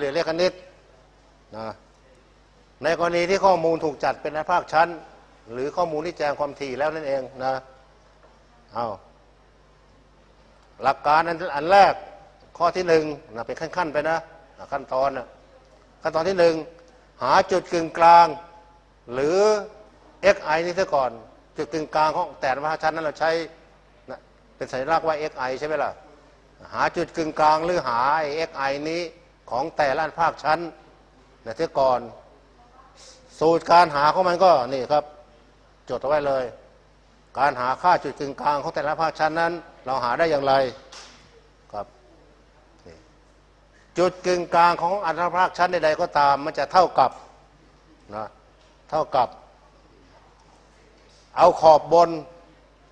เรียนเลขคณิตนะในกรณีที่ข้อมูลถูกจัดเป็นภาคชั้น หรือข้อมูลที่แจ้งความถี่แล้วนั่นเองนะเอาหลักการอันอันแรกข้อที่หนึ่งนะเป็นขั้นๆไปนะนะขั้นตอนนะขั้นตอนที่หนึ่งหาจุดกึ่งกลาง หรือ xi นี่ซะก่อน จุดกึ่งกลางของแต่ละภาคชั้นนั้นเราใช้นะเป็นสัญลักษณ์ว่า xi ใช่ไหมล่ะหาจุดกึ่งกลางหรือหาไอ้ xi นี้ของแต่ละภาคชั้นนะเสียก่อน สูตรการหาของมันก็นี่ครับ จดเอาไว้เลย การหาค่าจุดกึ่งกลางของแต่ละภาคชั้นนั้น เราหาได้อย่างไรครับจุดกึ่งกลางของอันตรภาคชั้นใดๆก็ตาม มันจะเท่ากับนะเท่ากับ เอาขอบบน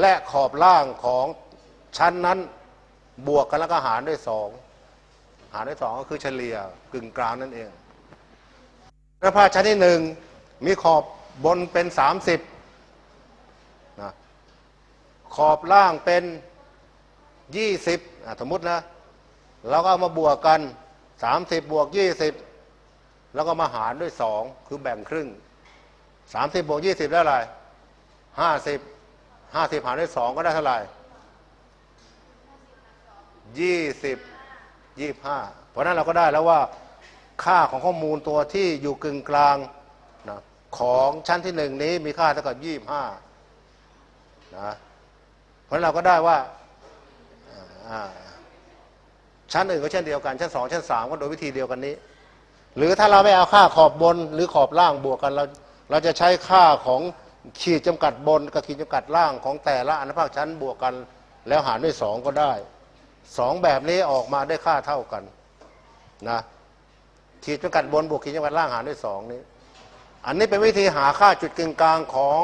และขอบล่างของชั้นนั้นบวกกันแล้วก็หารด้วยสองหารด้วยสองก็คือเฉลี่ยกึ่งกลางนั่นเองแล้วภาคชั้นที่หนึ่งมีขอบบนเป็นสามสิบ ขอบล่างเป็นยี่สิบสมมตินะเราก็เอามาบวกกันสามสิบบวกยี่สิบแล้วก็มาหารด้วยสองคือแบ่งครึ่งสามสิบบวกยี่สิบได้เท่าไหร่ห้าสิบห้าสิบหารด้วยสองก็ได้เท่าไหร่ยี่สิบยี่ห้าเพราะนั้นเราก็ได้แล้วว่าค่าของข้อมูลตัวที่อยู่กึ่งกลางนะของชั้นที่หนึ่งนี้มีค่าเท่ากับยี่ห้านะ ราะเราก็ได้ว่าชั้นอื่นก็เช่นเดียวกันชั้นสองชั้นสามก็โดยวิธีเดียวกันนี้ หรือถ้าเราไม่เอาค่าขอบบนหรือขอบล่างบวกกันเราเราจะใช้ค่าของขีดจำกัดบนกับขีดจำกัดล่างของแต่ละอนุภาคชั้นบวกกัน แล้วหารด้วยสองก็ได้สองแบบนี้ออกมาได้ค่าเท่ากันนะขีดจำกัดบนบวกขีดจำกัดล่างหารด้วยสองนี้ อันนี้เป็นวิธีหาค่าจุดกึ่งกลางของ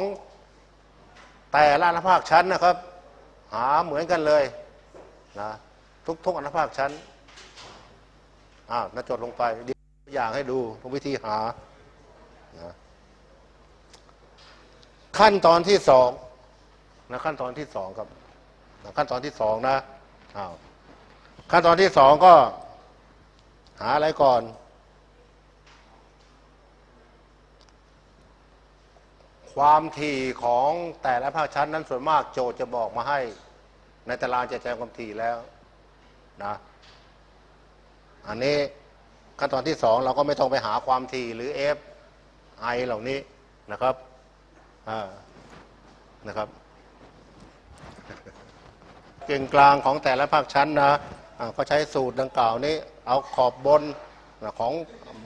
แต่ละอนุภาคชั้นนะครับ หาเหมือนกันเลยนะทุกทุกอนุภาคชั้นอ้าวน่าจดลงไปดีตัวอย่างให้ดูวิธีหานะขั้นตอนที่สองนะขั้นตอนที่สองครับนะขั้นตอนที่สองนะอ้าวขั้นตอนที่สองก็ หาอะไรก่อน ความถี่ของแต่ละภาคชั้นนั้นส่วนมากโจทย์จะบอกมาให้ ในตารางจะแจงความถี่แล้วนะอันนี้ขั้นตอนที่สองเราก็ไม่ต้องไปหาความถี่หรือ f i เหล่านี้นะครับนะครับเก่งกลางของแต่ละภาคชั้นนะอ่าก็ใช้สูตรดังกล่าวนี้ เอาขอบบนของ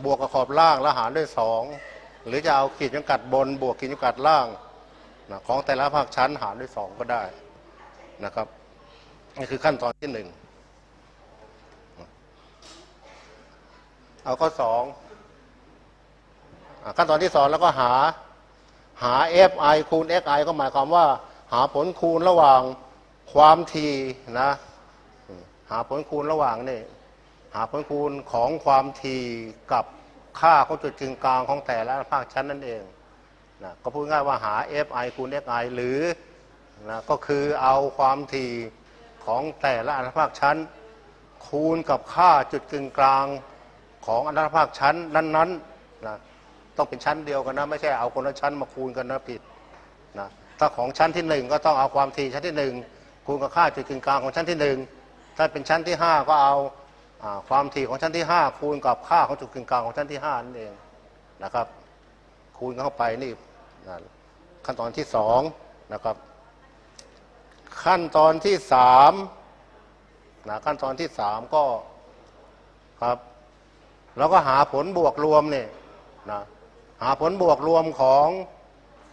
บวกกับขอบล่างแล้วหารด้วยสอง หรือจะเอาขีดจำกัดบน บวกขีดจำกัดล่างนะของแต่ละภาคชั้นหารด้วยสองก็ได้นะครับนี่คือขั้นตอนที่หนึ่งเอาข้อสองขั้นตอนที่สองแล้วก็หาหา fi คูณ xi ก็หมายความว่า หาผลคูณระหว่างความถี่นะ หาผลคูณระหว่างนี่หาผลคูณของความถี่กับ ค่าของจุดกึ่งกลางของแต่ละภาคชั้นนั่นเองนะก็พูดง่ายว่าหา fi คูณ xi หรือนะก็คือเอาความถี่ของแต่ละอนุภาคชั้น คูณกับค่าจุดกึ่งกลางของอนุภาคชั้นนั้นๆนะต้องเป็นชั้นเดียวกันนะไม่ใช่เอาคนละชั้นมาคูณกันนะผิดนะถ้าของชั้นที่หนึ่งก็ต้องเอาความถี่ชั้นที่หนึ่งคูณกับค่าจุดกึ่งกลางของชั้นที่หนึ่งถ้าเป็นชั้นที่ห้าก็เอา ความถี่ของชั้นที่ห้าคูณกับค่าของจุดกึ่งกลางของชั้นที่ห้านั่นเองนะครับ คูณเข้าไปนี่นะขั้นตอนที่สองนะครับ ขั้นตอนที่สามนะขั้นตอนที่สามก็ครับเราก็หาผลบวกรวมเนี่ยนะหาผลบวกรวมของ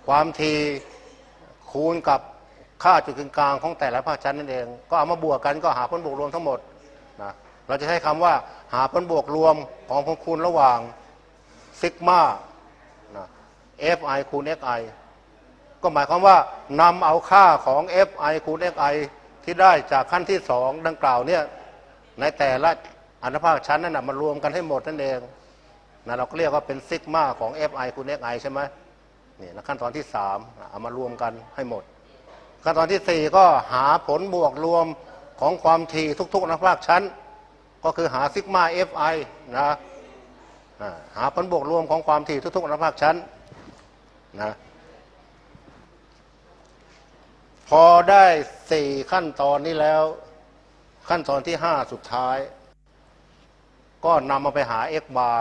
ความทีคูณกับค่าจุดกึ่งกลางของแต่ละภาคชั้นนั่นเอง ก็เอามาบวกกันก็หาผลบวกรวมทั้งหมดนะ เราจะใช้คำว่า หาผลบวกรวมของผลคูณระหว่างซิกมานะ fi คูณ xi ก็หมายความว่านำเอาค่าของ fi คูณ xi ที่ได้จากขั้นที่สองดังกล่าวเนี่ยในแต่ละอนุภาคชั้นนั่นนะมารวมกันให้หมดนั่นเองนะเราก็เรียกว่าเป็นซิกมาของ fi คูณ xi ใช่ไหมนี่นะขั้นตอนที่สามเอามารวมกันให้หมด ขั้นตอนที่สี่ก็หาผลบวกรวมของความถี่ทุกๆอนุภาคชั้น ก็คือหาซิกมา fi นะอ่าหาผลบวกรวมของความถี่ทุกๆอนุภาคชั้นนะพอได้สี่ขั้นตอนนี้แล้ว ขั้นตอนที่ห้าสุดท้าย ก็นำมาไปหา x bar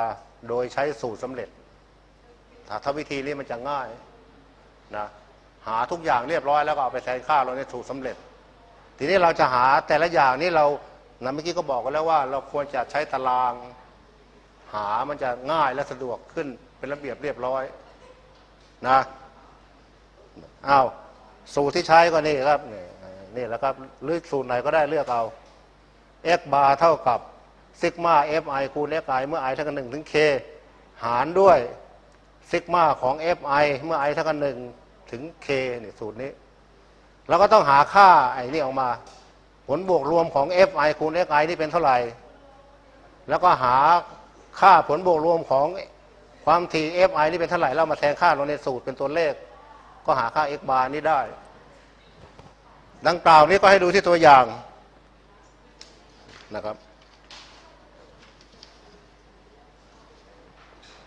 โดยใช้สูตรสำเร็จ ถ้าถ้าวิธีนี้มันจะง่ายนะหาทุกอย่างเรียบร้อยแล้วก็เอาไปแทนค่าเราในสูตรสำเร็จ ทีนี้เราจะหาแต่ละอย่างนี้เรา นะเมื่อกี้ก็บอกกันแล้วว่าเราควรจะใช้ตาราง หามันจะง่ายและสะดวกขึ้นเป็นระเบียบเรียบร้อยนะอ้าวสูตรที่ใช้ก็นี่ครับนี่นี่แหล้วครับหรือสูตรไหนก็ได้เลือกเอา x bar เท่ากับซิกมา fi คูณ xi เมื่อ i เท่ากับ1ถึง k หารด้วยซิกมาของ fi เมื่อ i เท่ากับ1ถึง k นี่สูตรนี้ แล้วก็ต้องหาค่าไอ้นี่ออกมา ผลบวกรวมของ fi คูณ xi นี่เป็นเท่าไหร่ แล้วก็หาค่าผลบวกรวมของความถี่ fi นี่เป็นเท่าไหร่แล้วมาแทนค่าลงในสูตรเป็นตัวเลข ก็หาค่า x bar นี้ได้ ดังกล่าวนี้ก็ให้ดูที่ตัวอย่างนะครับ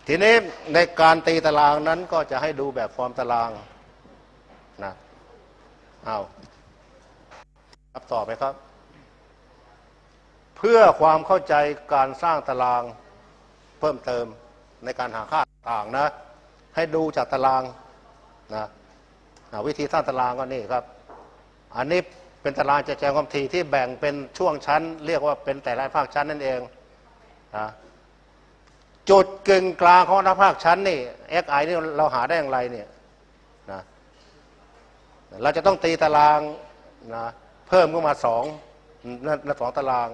ทีนี้ในการตีตารางนั้นก็จะให้ดูแบบฟอร์มตารางนะเอา ครับต่อไปครับ เพื่อความเข้าใจการสร้างตารางเพิ่มเติมในการหาค่าต่างนะ ให้ดูจากตารางนะวิธีสร้างตารางก็นี่ครับ อันนี้เป็นตารางจะแจงความถี่ที่แบ่งเป็นช่วงชั้น เรียกว่าเป็นแต่ละภาคชั้นนั่นเองนะจุดกึ่งกลางของอนุภาคชั้นนี่ xi นี่เราหาได้อย่างไรเนี่ยนะเราจะต้องตีตารางนะ เพิ่มขึ้นมาสองนั่นสองตาราง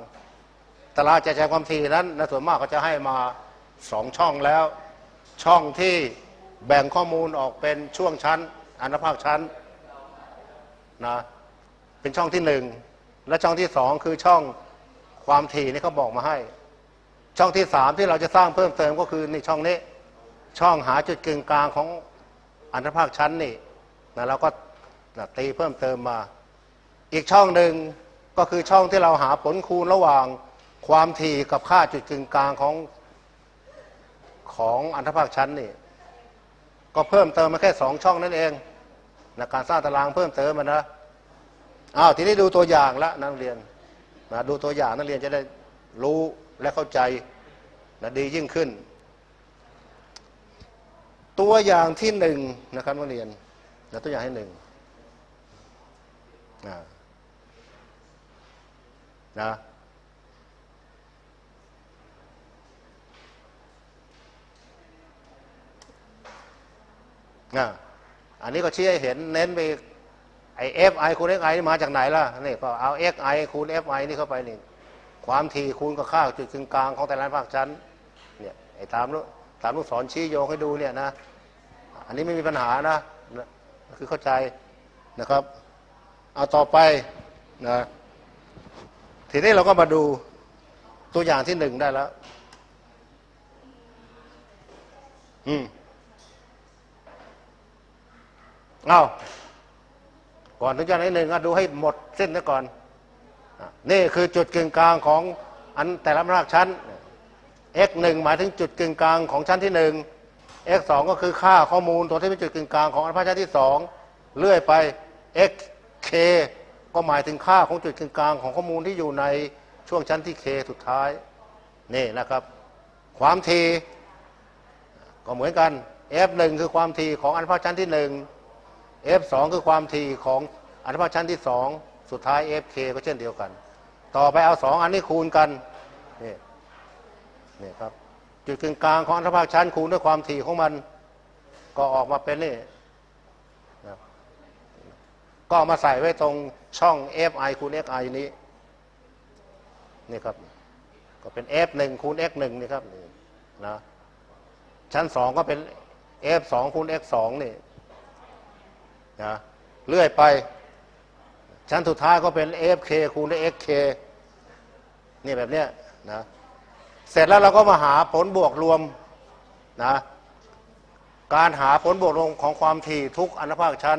ตารางจะแจงความถี่นั้นในส่วนมากเขาจะให้มาสองช่องแล้ว ช่องที่แบ่งข้อมูลออกเป็นช่วงชั้นอนุภาคชั้นนะเป็นช่องที่หนึ่งและช่องที่สองคือช่องความถี่นี่เขาบอกมาให้ ช่องที่สามที่เราจะสร้างเพิ่มเติมก็คือนี่ช่องนี้ ช่องหาจุดกึ่งกลางของอนุภาคชั้นนี่นะเราก็ตีเพิ่มเติมมา อีกช่องหนึ่งก็คือช่องที่เราหาผลคูณระหว่างความถี่กับค่าจุดกึ่งกลางของของอันุภาคชั้นนี่ก็เพิ่มเติมมาแค่สองช่องนั่นเองนะการสร้างตารางเพิ่มเติมมานะอ้าวทีนี้ดูตัวอย่างล้วนักเรียนนะดูตัวอย่างนักเรียนจะได้รู้และเข้าใจนะดียิ่งขึ้น ตัวอย่างที่หนึ่งนะครับนักเรียนนะตัวอย่างที่หนึ่งอ่า นะอ่าอันนี้ก็ชี้ให้เห็นเน้นไปไอเอฟไอคูณเอ็กไอมาจากไหนล่ะนี่ก็เอาเอ็กไอคูณเอฟไอนี่เข้าไปนี่ความถี่คูณกับค่าจุดกึ่งกลางของแต่ละภาคชั้นเนี่ยไอตามลูกตามลูกศรชี้โยงให้ดูเนี่ยนะอันนี้ไม่มีปัญหานะ คือเข้าใจนะครับ เอาต่อไปนะ ทีนี้เราก็มาดูตัวอย่างที่หนึ่งได้แล้ว อืมเอาก่อนถึงจะไหนหนึ่งดูให้หมดเส้นซะก่อน นี่คือจุดกึ่งกลางของอันแต่ละรากชั้น x หนึ่งหมายถึงจุดกึ่งกลางของชั้นที่หนึ่ง x สองก็คือค่าข้อมูลตัวที่เป็นจุดกึ่งกลางของอันุภาชั้นที่สองเลื่อยไป x k ก็หมายถึงค่าของจุดกึ่งกลางของข้อมูลที่อยู่ในช่วงชั้นที่ k สุดท้ายนี่นะครับ ความถี่ก็เหมือนกัน f หนึ่งคือความถี่ของอนุภาคชั้นที่หนึ่ง F2 คือความถี่ของอนุภาคชั้นที่ 2 สุดท้าย FK ก็เช่นเดียวกัน ต่อไปเอา 2 อันนี้คูณกันนี่นี่ครับจุดกึ่งกลางของอนุภาคชั้นคูณด้วยความถี่ของมัน ก็ออกมาเป็นนี่ ก็มาใส่ไว้ตรงช่อง Fi คูณ Xi นี้ นี่ครับ ก็เป็น F1 คูณ X1 นี่ครับนี่นะชั้น2ก็เป็น F2 คูณ X2 นี่นะเลื่อยไป ชั้นสุดท้ายก็เป็น fk คูณ xk นี่แบบเนี้ยนะเสร็จแล้วเราก็มาหาผลบวกรวมนะการหาผลบวกรวมของความถี่ทุกอนุภาคชั้น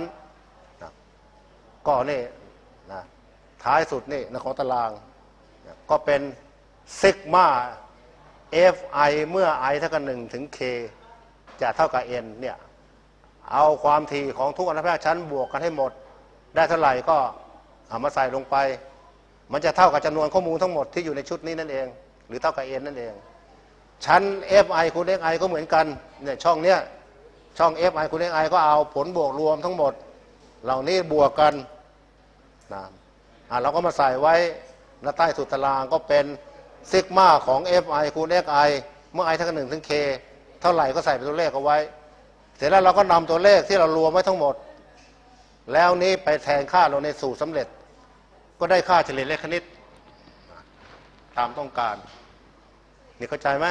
ก็นี่นะท้ายสุดนี่นะของตารางนะก็เป็นซิกมา fi เมื่อ i เท่ากับ1ถึง k จะเท่ากับ n เนี่ยเอาความถี่ของทุกอนุภาคชั้นบวกกันให้หมด ได้เท่าไหร่ก็เอามาใส่ลงไป มันจะเท่ากับจำนวนข้อมูลทั้งหมดที่อยู่ในชุดนี้นั่นเอง หรือเท่ากับ n นั่นเอง ชั้น fi คูณ xi ก็เหมือนกันเนี่ยช่องเนี้ยช่อง fi คูณ xi ก็เอาผลบวกรวมทั้งหมด เหล่านี้บวกกัน นะอะเราก็มาใส่ไว้หน้าใต้สุดตารางก็เป็นซิกมาของ fi คูณ xi เมื่อ i เท่ากับ1ถึง k เท่าไหร่ก็ใส่เป็นตัวเลขเอาไว้ เสร็จแล้วเราก็นำตัวเลขที่เรารวมไว้ทั้งหมด แล้วนี้ไปแทนค่าลงในสูตรสำเร็จ ก็ได้ค่าเฉลี่ยเลขคณิต ตามต้องการ นี่เข้าใจไหม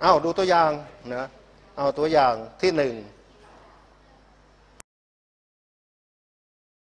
เอาดูตัวอย่างนะเอาตัวอย่างที่หนึ่ง